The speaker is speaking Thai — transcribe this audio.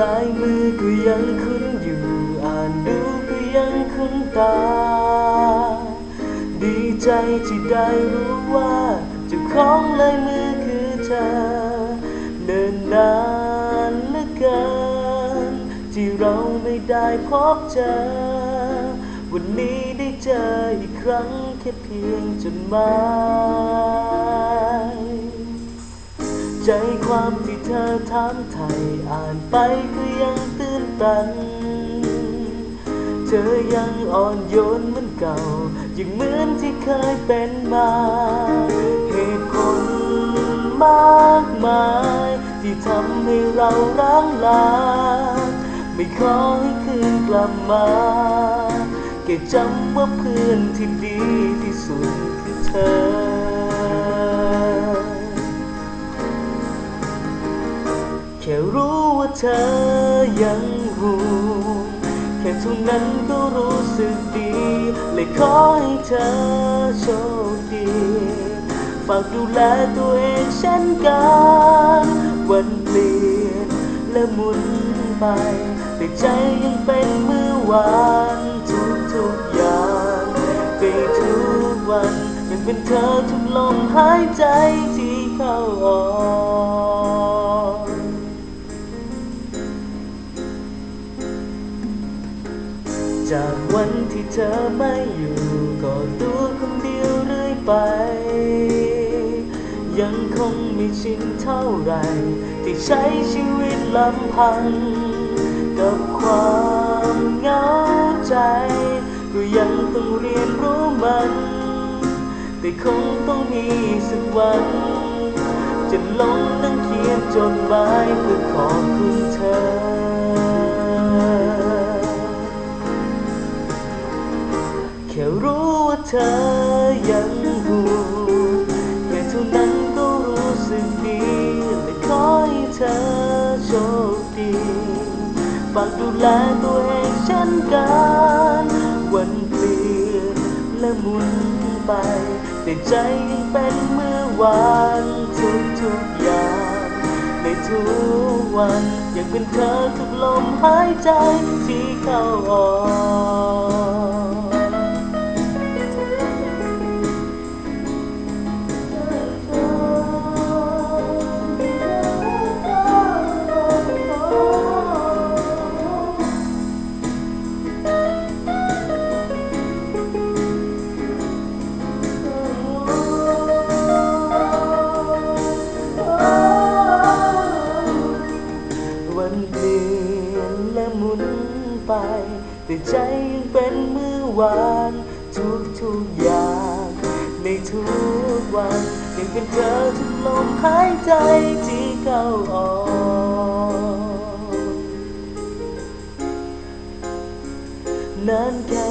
ลายมือก็ยังคุ้นอยู่ อ่านดูก็ยังคุ้นตา ดีใจที่ได้รู้ว่าเจ้าของลายมือคือเธอ เนิ่นนานเหลือเกิน ที่เราไม่ได้พบเจอ วันนี้ได้เจออีกครั้งแค่เพียงจดหมาย ใจความที่เธอถามไทยอ่านไปก็ยังตื่นตัน เธอยังอ่อนโยนเหมือนเก่า ยังเหมือนที่เคยเป็นมา เหตุผลมากมาย ที่ทำให้เราร้างลา ไม่ขอให้คืนกลับมาแค่จำว่าเพื่อนที่ดีที่สุดคือเธอ ค่รู้ว่าเธอยังห่วงแค่เท่านั้นก็รู้สึกดีเลยขอให้เธอโชคดีฝากดูแลตัวเองเช่นกันวันเปลี่ยนและหมุนไปแต่ใจยังเป็นเมื่อวานทุกทุกอย่างไปทุกวันยังเป็นเธอทุกลมหายใจ จากวันที่เธอไม่อยู่ก็ตัวคนเดียวเรื่อยไป ยังคงไม่ชินเท่าไร ที่ใช้ชีวิตลำพัง กับความเหงาใจ ก็ยังต้องเรียนรู้มัน แต่คงต้องมีสักวันจะลงนั่งเขียนจดหมายเพื่อขอบคุณเธอ เธอยังห่วงแค่เท่านั้นก็รู้สึกดีและขอให้เธอโชคดีฝากดูแลตัวเองเช่นกันวันเปลี่ยนและหมุนไปแต่ใจยังเป็นเมื่อวานทุกทุกอย่างในทุกวันยังเป็นเธอทุกลมหายใจที่เข้าออก ปลี่ยนและหมุนไป แต่ใจยังเป็นเมื่อวาน ทุกทุกอย่าง ในทุกวันยังเป็นเธอทุกลมหายใจที่เข้าออกนานแค่